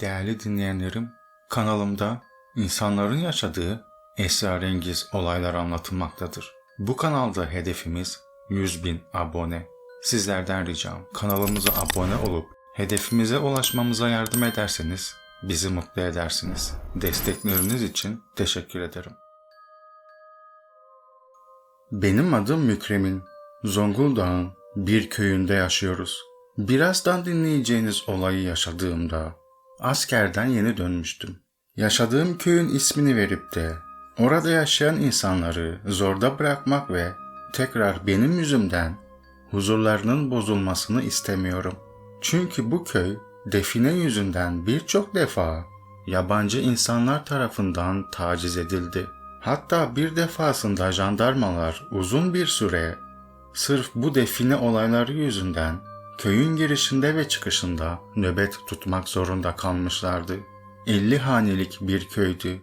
Değerli dinleyenlerim, kanalımda insanların yaşadığı esrarengiz olaylar anlatılmaktadır. Bu kanalda hedefimiz 100 bin abone. Sizlerden ricam kanalımıza abone olup hedefimize ulaşmamıza yardım ederseniz bizi mutlu edersiniz. Destekleriniz için teşekkür ederim. Benim adım Mükremin. Zonguldak'ın bir köyünde yaşıyoruz. Birazdan dinleyeceğiniz olayı yaşadığımda askerden yeni dönmüştüm. Yaşadığım köyün ismini verip de orada yaşayan insanları zorda bırakmak ve tekrar benim yüzümden huzurlarının bozulmasını istemiyorum. Çünkü bu köy define yüzünden birçok defa yabancı insanlar tarafından taciz edildi. Hatta bir defasında jandarmalar uzun bir süre sırf bu define olayları yüzünden köyün girişinde ve çıkışında nöbet tutmak zorunda kalmışlardı. 50 hanelik bir köydü.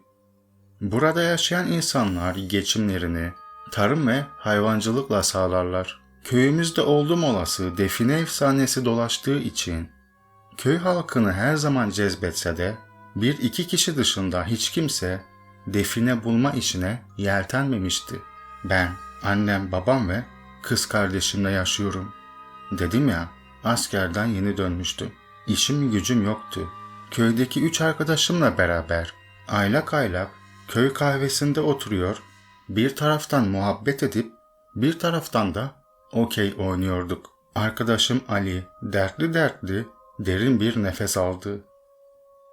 Burada yaşayan insanlar geçimlerini tarım ve hayvancılıkla sağlarlar. Köyümüzde oldum olası define efsanesi dolaştığı için köy halkını her zaman cezbetse de bir iki kişi dışında hiç kimse define bulma işine yeltenmemişti. Ben, annem, babam ve kız kardeşimle yaşıyorum. Dedim ya, askerden yeni dönmüştüm. İşim gücüm yoktu. Köydeki üç arkadaşımla beraber aylak aylak köy kahvesinde oturuyor, bir taraftan muhabbet edip bir taraftan da okey oynuyorduk. Arkadaşım Ali dertli dertli derin bir nefes aldı.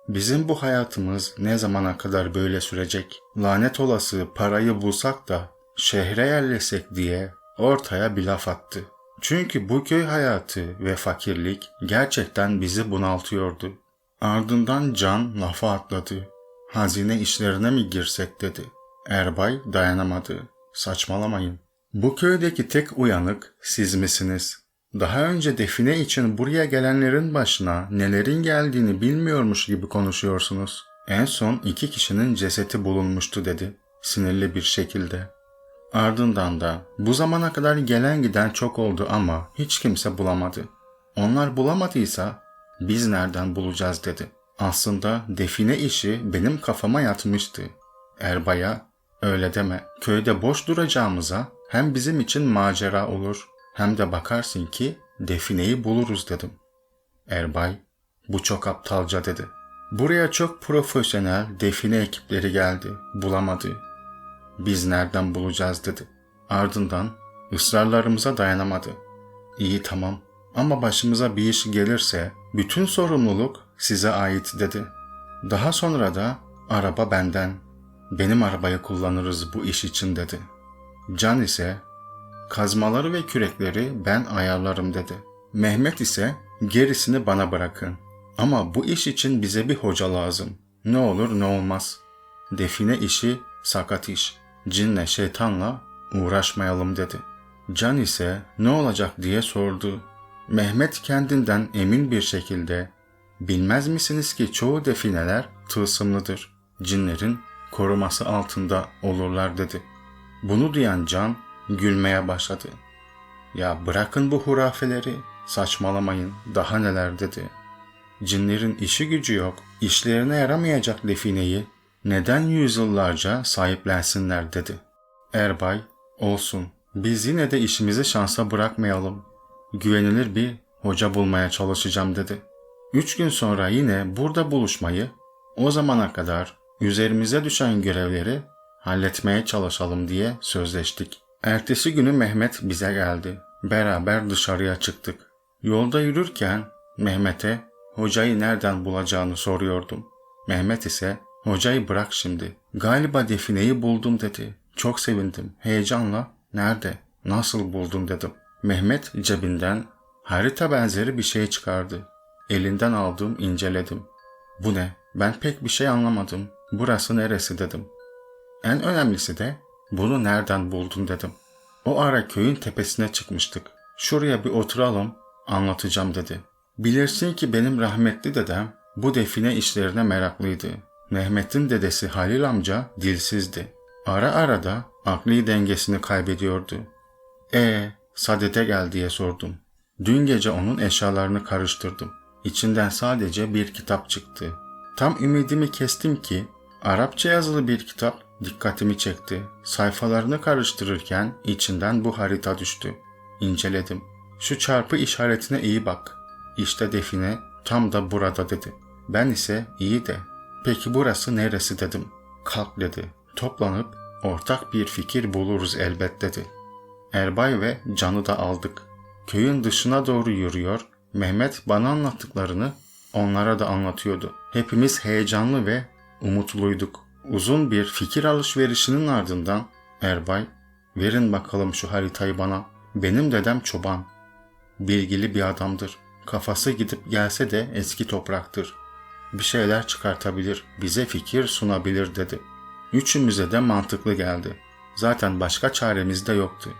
Bizim bu hayatımız ne zamana kadar böyle sürecek? Lanet olası parayı bulsak da şehre yerleşsek diye ortaya bir laf attı. Çünkü bu köy hayatı ve fakirlik gerçekten bizi bunaltıyordu. Ardından Can lafa atladı. Hazine işlerine mi girsek dedi. Erbay dayanamadı. Saçmalamayın. Bu köydeki tek uyanık siz misiniz? Daha önce define için buraya gelenlerin başına nelerin geldiğini bilmiyormuş gibi konuşuyorsunuz. En son iki kişinin cesedi bulunmuştu dedi. Sinirli bir şekilde. Ardından da bu zamana kadar gelen giden çok oldu ama hiç kimse bulamadı. Onlar bulamadıysa biz nereden bulacağız dedi. Aslında define işi benim kafama yatmıştı. Erbay'a öyle deme. Köyde boş duracağımıza hem bizim için macera olur hem de bakarsın ki defineyi buluruz dedim. Erbay bu çok aptalca dedi. Buraya çok profesyonel define ekipleri geldi. Bulamadı. Biz nereden bulacağız dedi. Ardından ısrarlarımıza dayanamadı. İyi tamam ama başımıza bir iş gelirse bütün sorumluluk size ait dedi. Daha sonra da araba benden. Benim arabayı kullanırız bu iş için dedi. Can ise kazmaları ve kürekleri ben ayarlarım dedi. Mehmet ise gerisini bana bırakın. Ama bu iş için bize bir hoca lazım. Ne olur ne olmaz. Define işi sakat iş. Cinle şeytanla uğraşmayalım dedi. Can ise ne olacak diye sordu. Mehmet kendinden emin bir şekilde bilmez misiniz ki çoğu defineler tılsımlıdır. Cinlerin koruması altında olurlar dedi. Bunu duyan Can gülmeye başladı. Ya bırakın bu hurafeleri, saçmalamayın, daha neler dedi. Cinlerin işi gücü yok, işlerine yaramayacak defineyi neden yüzyıllarca sahiplensinler dedi. Erbay, olsun, biz yine de işimizi şansa bırakmayalım. Güvenilir bir hoca bulmaya çalışacağım dedi. Üç gün sonra yine burada buluşmayı, o zamana kadar üzerimize düşen görevleri halletmeye çalışalım diye sözleştik. Ertesi günü Mehmet bize geldi. Beraber dışarıya çıktık. Yolda yürürken Mehmet'e hocayı nereden bulacağını soruyordum. Mehmet ise hocayı bırak şimdi. Galiba defineyi buldum dedi. Çok sevindim. Heyecanla nerede, nasıl buldun dedim. Mehmet cebinden harita benzeri bir şey çıkardı. Elinden aldım inceledim. Bu ne? Ben pek bir şey anlamadım. Burası neresi dedim. En önemlisi de bunu nereden buldun dedim. O ara köyün tepesine çıkmıştık. Şuraya bir oturalım, anlatacağım dedi. Bilirsin ki benim rahmetli dedem bu define işlerine meraklıydı. Mehmet'in dedesi Halil amca dilsizdi. Ara ara da akli dengesini kaybediyordu. E Sadet'e gel diye sordum. Dün gece onun eşyalarını karıştırdım. İçinden sadece bir kitap çıktı. Tam ümidimi kestim ki Arapça yazılı bir kitap dikkatimi çekti. Sayfalarını karıştırırken içinden bu harita düştü. İnceledim. Şu çarpı işaretine iyi bak. İşte define tam da burada dedi. Ben ise iyi de peki burası neresi dedim. Kalk dedi. Toplanıp ortak bir fikir buluruz elbet dedi. Erbay ve Can'ı da aldık. Köyün dışına doğru yürüyor, Mehmet bana anlattıklarını onlara da anlatıyordu. Hepimiz heyecanlı ve umutluyduk. Uzun bir fikir alışverişinin ardından Erbay, verin bakalım şu haritayı bana. Benim dedem çoban. Bilgili bir adamdır. Kafası gidip gelse de eski topraktır. Bir şeyler çıkartabilir, bize fikir sunabilir dedi. Üçümüze de mantıklı geldi. Zaten başka çaremiz de yoktu.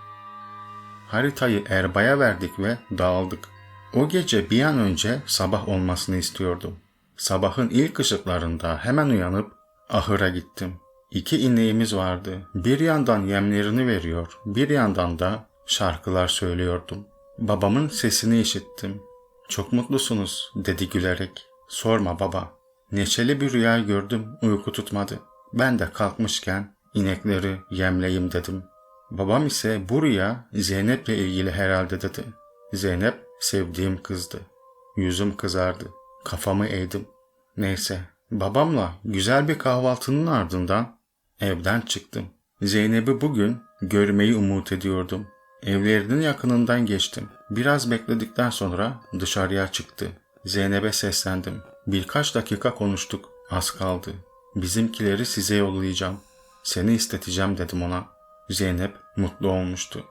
Haritayı Erbay'a verdik ve dağıldık. O gece bir an önce sabah olmasını istiyordum. Sabahın ilk ışıklarında hemen uyanıp ahıra gittim. İki ineğimiz vardı. Bir yandan yemlerini veriyor, bir yandan da şarkılar söylüyordum. Babamın sesini işittim. Çok mutlusunuz dedi gülerek. Sorma baba. Neşeli bir rüya gördüm, uyku tutmadı. Ben de kalkmışken inekleri yemleyim dedim. Babam ise bu rüya Zeynep'le ilgili herhalde dedi. Zeynep sevdiğim kızdı. Yüzüm kızardı. Kafamı eğdim. Neyse, babamla güzel bir kahvaltının ardından evden çıktım. Zeynep'i bugün görmeyi umut ediyordum. Evlerinin yakınından geçtim. Biraz bekledikten sonra dışarıya çıktı. Zeynep'e seslendim. Birkaç dakika konuştuk. Az kaldı. Bizimkileri size yollayacağım. Seni isteteceğim dedim ona. Zeynep mutlu olmuştu.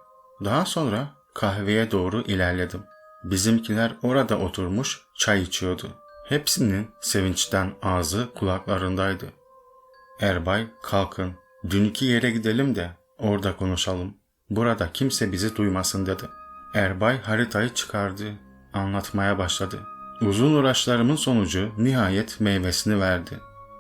Daha sonra kahveye doğru ilerledim. Bizimkiler orada oturmuş çay içiyordu. Hepsinin sevinçten ağzı kulaklarındaydı. Erbay kalkın dünkü yere gidelim de orada konuşalım. Burada kimse bizi duymasın dedi. Erbay haritayı çıkardı, anlatmaya başladı. Uzun uğraşlarımın sonucu nihayet meyvesini verdi.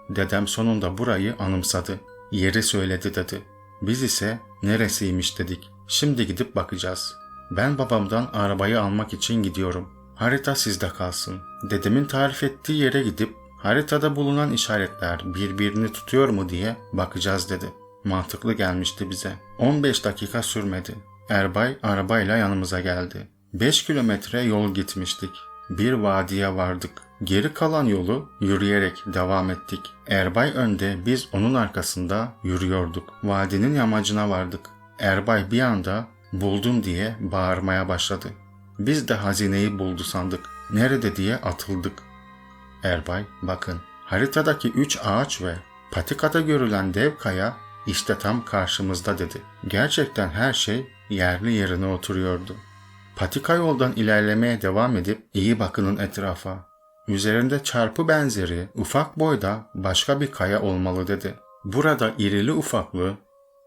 Dedem sonunda burayı anımsadı. Yeri söyledi dedi. Biz ise neresiymiş dedik. Şimdi gidip bakacağız. Ben babamdan arabayı almak için gidiyorum. Harita sizde kalsın. Dedemin tarif ettiği yere gidip haritada bulunan işaretler birbirini tutuyor mu diye bakacağız dedi. Mantıklı gelmişti bize. 15 dakika sürmedi. Erbay arabayla yanımıza geldi. 5 kilometre yol gitmiştik. Bir vadiye vardık. Geri kalan yolu yürüyerek devam ettik. Erbay önde, biz onun arkasında yürüyorduk. Vadinin yamacına vardık. Erbay bir anda buldum diye bağırmaya başladı. Biz de hazineyi buldu sandık. Nerede diye atıldık. Erbay, bakın haritadaki üç ağaç ve patikada görülen dev kaya işte tam karşımızda dedi. Gerçekten her şey yerli yerine oturuyordu. Patika yoldan ilerlemeye devam edip iyi bakının etrafa. Üzerinde çarpı benzeri ufak boyda başka bir kaya olmalı dedi. Burada irili ufaklı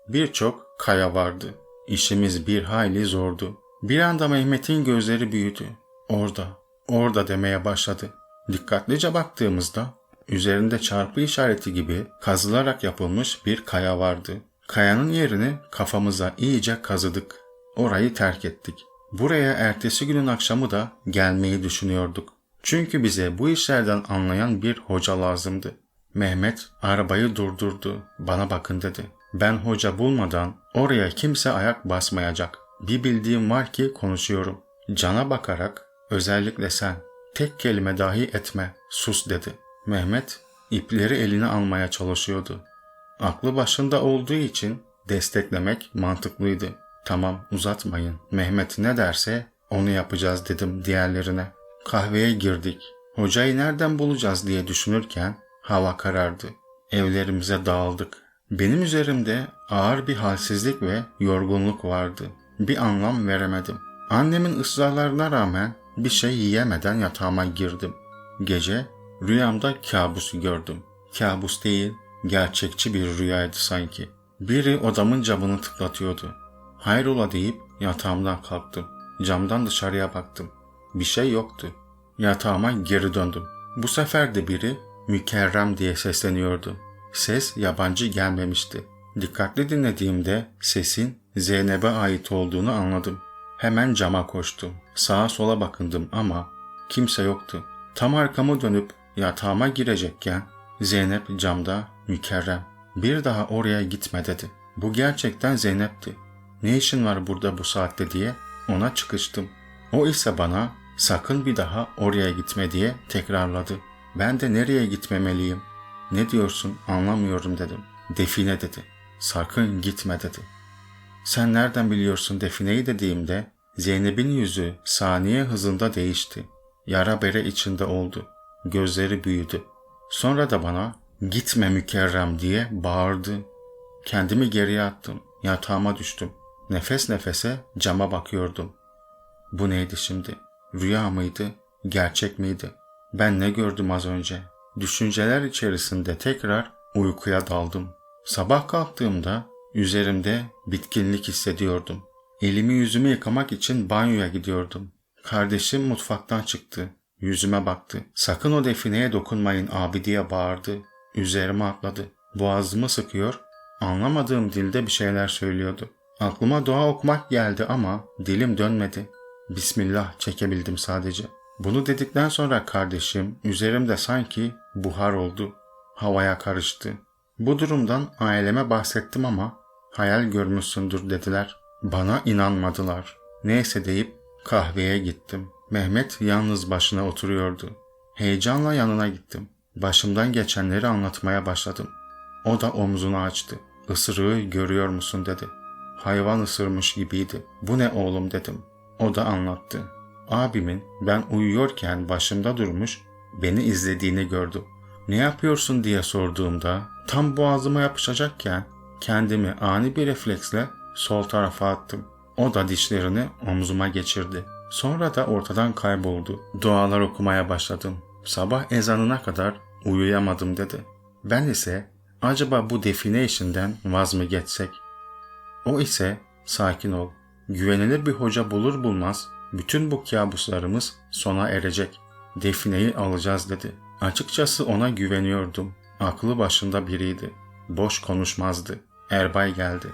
birçok kaya vardı. İşimiz bir hayli zordu. Bir anda Mehmet'in gözleri büyüdü. Orada, orada demeye başladı. Dikkatlice baktığımızda üzerinde çarpı işareti gibi kazılarak yapılmış bir kaya vardı. Kayanın yerini kafamıza iyice kazıdık. Orayı terk ettik. Buraya ertesi günün akşamı da gelmeyi düşünüyorduk. Çünkü bize bu işlerden anlayan bir hoca lazımdı. Mehmet arabayı durdurdu. Bana bakın dedi. Ben hoca bulmadan oraya kimse ayak basmayacak. Bir bildiğim var ki konuşuyorum. Cana bakarak özellikle sen tek kelime dahi etme sus dedi. Mehmet ipleri eline almaya çalışıyordu. Aklı başında olduğu için desteklemek mantıklıydı. Tamam uzatmayın. Mehmet ne derse onu yapacağız dedim diğerlerine. Kahveye girdik. Hocayı nereden bulacağız diye düşünürken hava karardı. Evlerimize dağıldık. Benim üzerimde ağır bir halsizlik ve yorgunluk vardı. Bir anlam veremedim. Annemin ısrarlarına rağmen bir şey yiyemeden yatağıma girdim. Gece rüyamda kabus gördüm. Kabus değil, gerçekçi bir rüyaydı sanki. Biri odamın camını tıklatıyordu. Hayrola deyip yatağımdan kalktım. Camdan dışarıya baktım. Bir şey yoktu. Yatağıma geri döndüm. Bu sefer de biri mükerrem diye sesleniyordu. Ses yabancı gelmemişti. Dikkatli dinlediğimde sesin Zeynep'e ait olduğunu anladım. Hemen cama koştum. Sağa sola bakındım ama kimse yoktu. Tam arkamı dönüp Yatağıma girecekken Zeynep camda mükerrem. Bir daha oraya gitme dedi. Bu gerçekten Zeynep'ti. Ne işin var burada bu saatte diye ona çıkıştım. O ise bana sakın bir daha oraya gitme diye tekrarladı. Ben de nereye gitmemeliyim? Ne diyorsun anlamıyorum dedim. Define dedi. Sakın gitme dedi. Sen nereden biliyorsun defineyi dediğimde Zeynep'in yüzü saniye hızında değişti. Yara bere içinde oldu. Gözleri büyüdü. Sonra da bana gitme mükerrem diye bağırdı. Kendimi geriye attım. Yatağıma düştüm. Nefes nefese cama bakıyordum. Bu neydi şimdi? Rüya mıydı? Gerçek miydi? Ben ne gördüm az önce? Düşünceler içerisinde tekrar uykuya daldım. Sabah kalktığımda üzerimde bitkinlik hissediyordum. Elimi yüzümü yıkamak için banyoya gidiyordum. Kardeşim mutfaktan çıktı. Yüzüme baktı. Sakın o defineye dokunmayın abi diye bağırdı. Üzerime atladı. Boğazımı sıkıyor. Anlamadığım dilde bir şeyler söylüyordu. Aklıma dua okumak geldi ama dilim dönmedi. Bismillah çekebildim sadece. Bunu dedikten sonra kardeşim üzerimde sanki buhar oldu. Havaya karıştı. Bu durumdan aileme bahsettim ama hayal görmüşsündür dediler. Bana inanmadılar. Neyse deyip kahveye gittim. Mehmet yalnız başına oturuyordu. Heyecanla yanına gittim. Başımdan geçenleri anlatmaya başladım. O da omzunu açtı. Isırığı görüyor musun dedi. Hayvan ısırmış gibiydi. Bu ne oğlum dedim. O da anlattı. Abimin ben uyuyorken başımda durmuş beni izlediğini gördüm. Ne yapıyorsun diye sorduğumda tam boğazıma yapışacakken kendimi ani bir refleksle sol tarafa attım. O da dişlerini omzuma geçirdi. Sonra da ortadan kayboldu. Dualar okumaya başladım. Sabah ezanına kadar uyuyamadım dedi. Ben ise acaba bu define işinden vaz mı geçsek? O ise sakin ol. Güvenilir bir hoca bulur bulmaz bütün bu kabuslarımız sona erecek. Defineyi alacağız dedi. Açıkçası ona güveniyordum. Aklı başında biriydi. Boş konuşmazdı. Erbay geldi.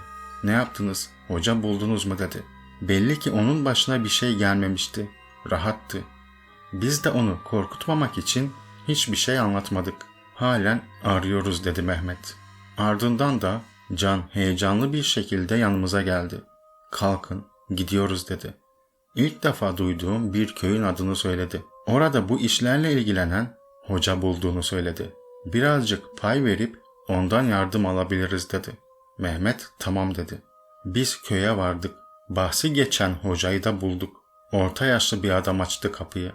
Ne yaptınız? Hoca buldunuz mu dedi. Belli ki onun başına bir şey gelmemişti. Rahattı. Biz de onu korkutmamak için hiçbir şey anlatmadık. Halen arıyoruz dedi Mehmet. Ardından da Can heyecanlı bir şekilde yanımıza geldi. Kalkın, gidiyoruz dedi. İlk defa duyduğum bir köyün adını söyledi. Orada bu işlerle ilgilenen hoca bulduğunu söyledi. Birazcık pay verip ondan yardım alabiliriz dedi. Mehmet tamam dedi. Biz köye vardık. Bahsi geçen hocayı da bulduk. Orta yaşlı bir adam açtı kapıyı.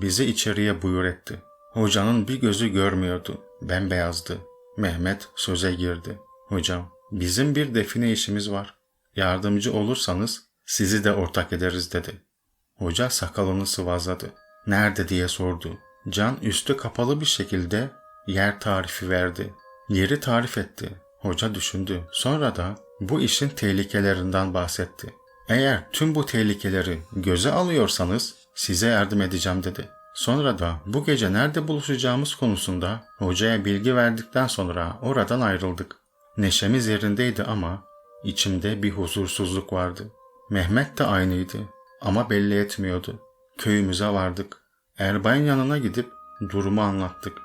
Bizi içeriye buyur etti. Hocanın bir gözü görmüyordu. Bembeyazdı. Mehmet söze girdi. Hocam bizim bir define işimiz var. Yardımcı olursanız sizi de ortak ederiz dedi. Hoca sakalını sıvazladı. Nerede diye sordu. Can üstü kapalı bir şekilde yer tarifi verdi. Yeri tarif etti. Hoca düşündü. Sonra da bu işin tehlikelerinden bahsetti. Eğer tüm bu tehlikeleri göze alıyorsanız size yardım edeceğim dedi. Sonra da bu gece nerede buluşacağımız konusunda hocaya bilgi verdikten sonra oradan ayrıldık. Neşemiz yerindeydi ama içimde bir huzursuzluk vardı. Mehmet de aynıydı ama belli etmiyordu. Köyümüze vardık. Erbay'ın yanına gidip durumu anlattık.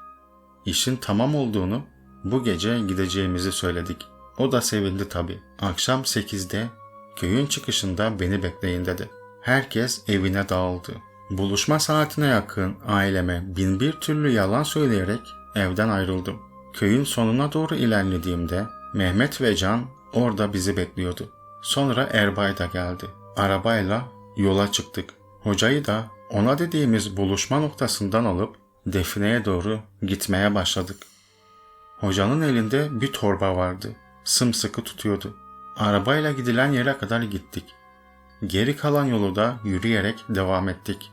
İşin tamam olduğunu, bu gece gideceğimizi söyledik. O da sevindi tabii. Akşam sekizde köyün çıkışında beni bekleyin dedi. Herkes evine dağıldı. Buluşma saatine yakın aileme bin bir türlü yalan söyleyerek evden ayrıldım. Köyün sonuna doğru ilerlediğimde Mehmet ve Can orada bizi bekliyordu. Sonra Erbay da geldi. Arabayla yola çıktık. Hocayı da ona dediğimiz buluşma noktasından alıp defineye doğru gitmeye başladık. Hocanın elinde bir torba vardı. Sımsıkı tutuyordu. Arabayla gidilen yere kadar gittik. Geri kalan yolu da yürüyerek devam ettik.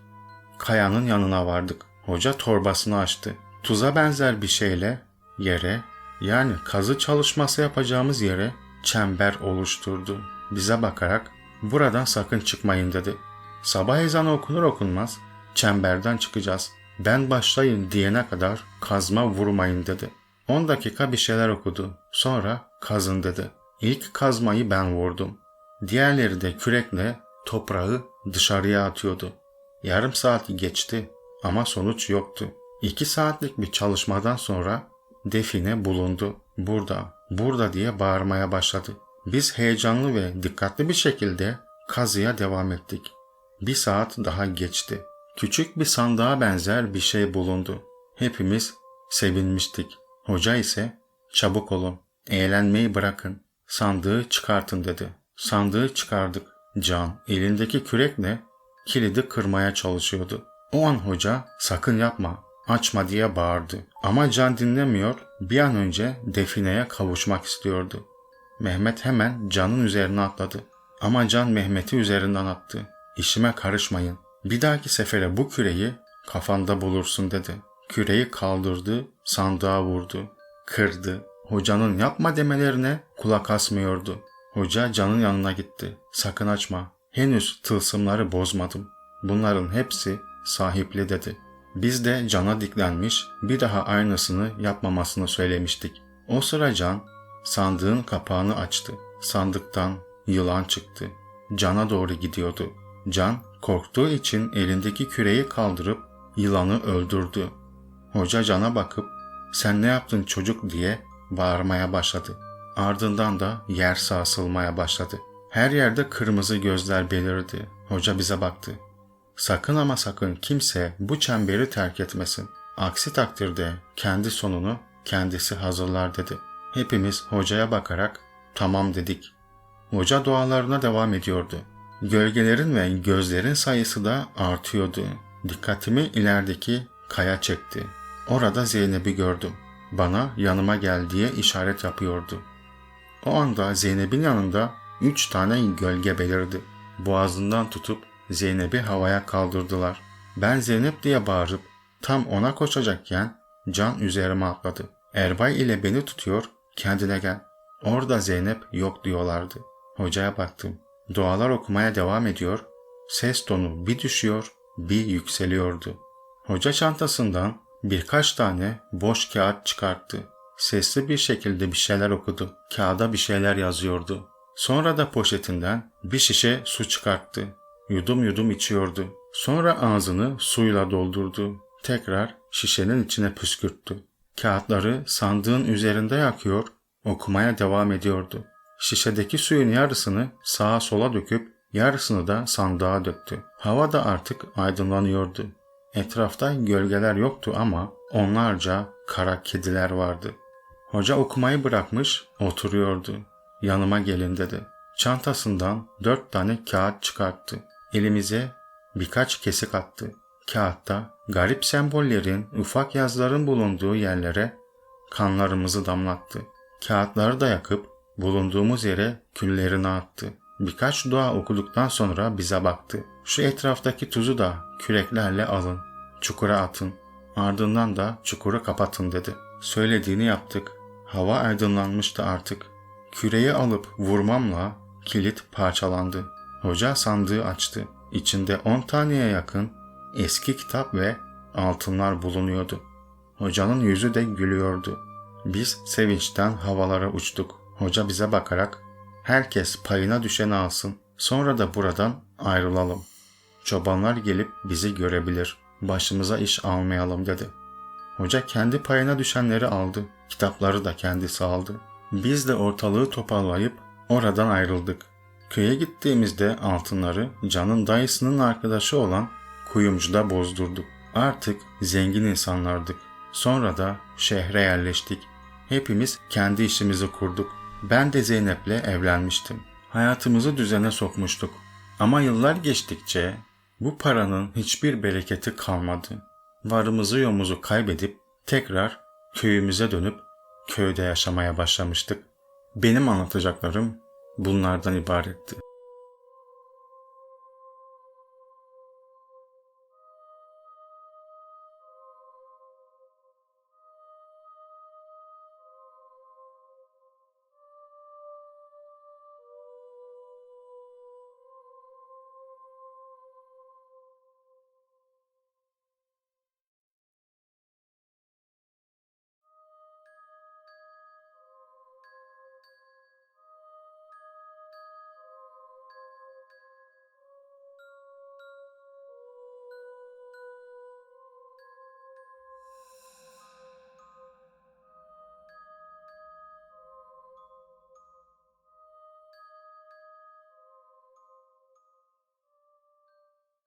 Kayanın yanına vardık. Hoca torbasını açtı. Tuza benzer bir şeyle yere yani kazı çalışması yapacağımız yere çember oluşturdu. Bize bakarak buradan sakın çıkmayın dedi. Sabah ezanı okunur okunmaz çemberden çıkacağız. Ben başlayın diyene kadar kazma vurmayın dedi. 10 dakika bir şeyler okudu. Sonra kazın dedi. İlk kazmayı ben vurdum. Diğerleri de kürekle toprağı dışarıya atıyordu. Yarım saat geçti ama sonuç yoktu. İki saatlik bir çalışmadan sonra define bulundu. Burada, burada diye bağırmaya başladı. Biz heyecanlı ve dikkatli bir şekilde kazıya devam ettik. Bir saat daha geçti. Küçük bir sandığa benzer bir şey bulundu. Hepimiz sevinmiştik. Hoca ise çabuk olun, eğlenmeyi bırakın, sandığı çıkartın dedi. Sandığı çıkardık. Can elindeki kürekle kilidi kırmaya çalışıyordu. O an hoca sakın yapma, açma diye bağırdı. Ama Can dinlemiyor, bir an önce defineye kavuşmak istiyordu. Mehmet hemen Can'ın üzerine atladı. Ama Can Mehmet'i üzerinden attı. İşime karışmayın. Bir dahaki sefere bu küreyi kafanda bulursun dedi. Küreyi kaldırdı, sandığa vurdu. Kırdı. Hocanın yapma demelerine kulak asmıyordu. Hoca Can'ın yanına gitti. Sakın açma. Henüz tılsımları bozmadım. Bunların hepsi sahipli dedi. Biz de Can'a diklenmiş bir daha aynısını yapmamasını söylemiştik. O sıra Can sandığın kapağını açtı. Sandıktan yılan çıktı. Can'a doğru gidiyordu. Can korktuğu için elindeki küreyi kaldırıp yılanı öldürdü. Hoca Can'a bakıp sen ne yaptın çocuk diye bağırmaya başladı. Ardından da yer sarsılmaya başladı. Her yerde kırmızı gözler belirdi. Hoca bize baktı. Sakın ama sakın kimse bu çemberi terk etmesin. Aksi takdirde kendi sonunu kendisi hazırlar dedi. Hepimiz hocaya bakarak tamam dedik. Hoca dualarına devam ediyordu. Gölgelerin ve gözlerin sayısı da artıyordu. Dikkatimi ilerideki kaya çekti. Orada Zeynep'i gördüm. Bana yanıma gel diye işaret yapıyordu. O anda Zeynep'in yanında üç tane gölge belirdi. Boğazından tutup Zeynep'i havaya kaldırdılar. Ben Zeynep diye bağırıp tam ona koşacakken Can üzerime atladı. Erbay ile beni tutuyor, kendine gel. Orada Zeynep yok diyorlardı. Hocaya baktım. Dualar okumaya devam ediyor. Ses tonu bir düşüyor, bir yükseliyordu. Hoca çantasından birkaç tane boş kağıt çıkarttı. Sesli bir şekilde bir şeyler okudu. Kağıda bir şeyler yazıyordu. Sonra da poşetinden bir şişe su çıkarttı. Yudum yudum içiyordu. Sonra ağzını suyla doldurdu. Tekrar şişenin içine püskürttü. Kağıtları sandığın üzerinde yakıyor, okumaya devam ediyordu. Şişedeki suyun yarısını sağa sola döküp yarısını da sandığa döktü. Hava da artık aydınlanıyordu. Etrafta gölgeler yoktu ama onlarca kara kediler vardı. Hoca okumayı bırakmış oturuyordu. Yanıma gelin dedi. Çantasından dört tane kağıt çıkarttı. Elimize birkaç kesik attı. Kağıtta garip sembollerin, ufak yazların bulunduğu yerlere kanlarımızı damlattı. Kağıtları da yakıp bulunduğumuz yere küllerini attı. Birkaç dua okuduktan sonra bize baktı. Şu etraftaki tuzu da küreklerle alın, çukura atın. Ardından da çukuru kapatın dedi. Söylediğini yaptık. Hava aydınlanmıştı artık. Küreyi alıp vurmamla kilit parçalandı. Hoca sandığı açtı. İçinde 10 taneye yakın eski kitap ve altınlar bulunuyordu. Hocanın yüzü de gülüyordu. Biz sevinçten havalara uçtuk. Hoca bize bakarak herkes payına düşeni alsın. Sonra da buradan ayrılalım. Çobanlar gelip bizi görebilir. Başımıza iş almayalım dedi. Hoca kendi payına düşenleri aldı. Kitapları da kendisi aldı. Biz de ortalığı toparlayıp oradan ayrıldık. Köye gittiğimizde altınları Can'ın dayısının arkadaşı olan kuyumcuda bozdurduk. Artık zengin insanlardık. Sonra da şehre yerleştik. Hepimiz kendi işimizi kurduk. Ben de Zeynep'le evlenmiştim. Hayatımızı düzene sokmuştuk. Ama yıllar geçtikçe bu paranın hiçbir bereketi kalmadı. Varımızı yomuzu kaybedip tekrar köyümüze dönüp köyde yaşamaya başlamıştık. Benim anlatacaklarım bunlardan ibaretti.